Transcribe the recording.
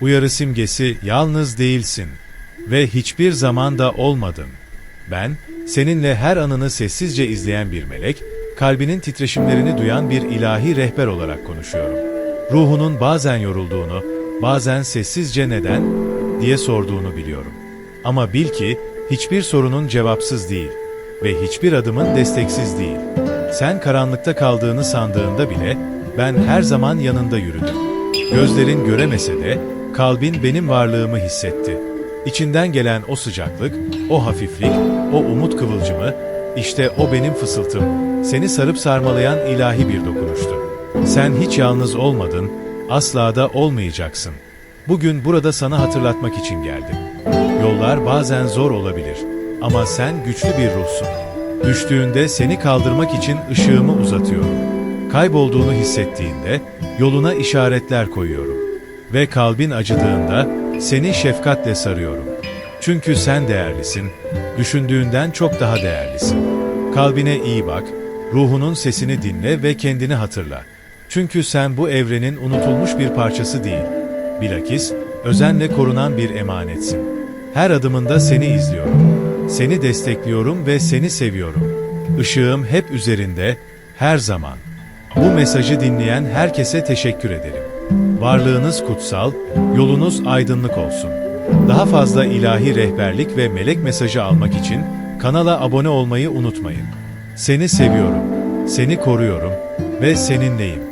Uyarı simgesi yalnız değilsin ve hiçbir zaman da olmadın. Ben, seninle her anını sessizce izleyen bir melek, kalbinin titreşimlerini duyan bir ilahi rehber olarak konuşuyorum. Ruhunun bazen yorulduğunu, bazen sessizce neden diye sorduğunu biliyorum. Ama bil ki hiçbir sorunun cevapsız değil ve hiçbir adımın desteksiz değil. Sen karanlıkta kaldığını sandığında bile ben her zaman yanında yürüdüm. Gözlerin göremese de kalbin benim varlığımı hissetti. İçinden gelen o sıcaklık, o hafiflik, o umut kıvılcımı, işte o benim fısıltım, seni sarıp sarmalayan ilahi bir dokunuştu. Sen hiç yalnız olmadın, asla da olmayacaksın. Bugün burada sana hatırlatmak için geldim. Yollar bazen zor olabilir ama sen güçlü bir ruhsun. Düştüğünde seni kaldırmak için ışığımı uzatıyorum. Kaybolduğunu hissettiğinde yoluna işaretler koyuyorum. Ve kalbin acıdığında seni şefkatle sarıyorum. Çünkü sen değerlisin, düşündüğünden çok daha değerlisin. Kalbine iyi bak, ruhunun sesini dinle ve kendini hatırla. Çünkü sen bu evrenin unutulmuş bir parçası değil. Bilakis, özenle korunan bir emanetsin. Her adımında seni izliyorum. Seni destekliyorum ve seni seviyorum. Işığım hep üzerinde, her zaman. Bu mesajı dinleyen herkese teşekkür ederim. Varlığınız kutsal, yolunuz aydınlık olsun. Daha fazla ilahi rehberlik ve melek mesajı almak için kanala abone olmayı unutmayın. Seni seviyorum, seni koruyorum ve seninleyim.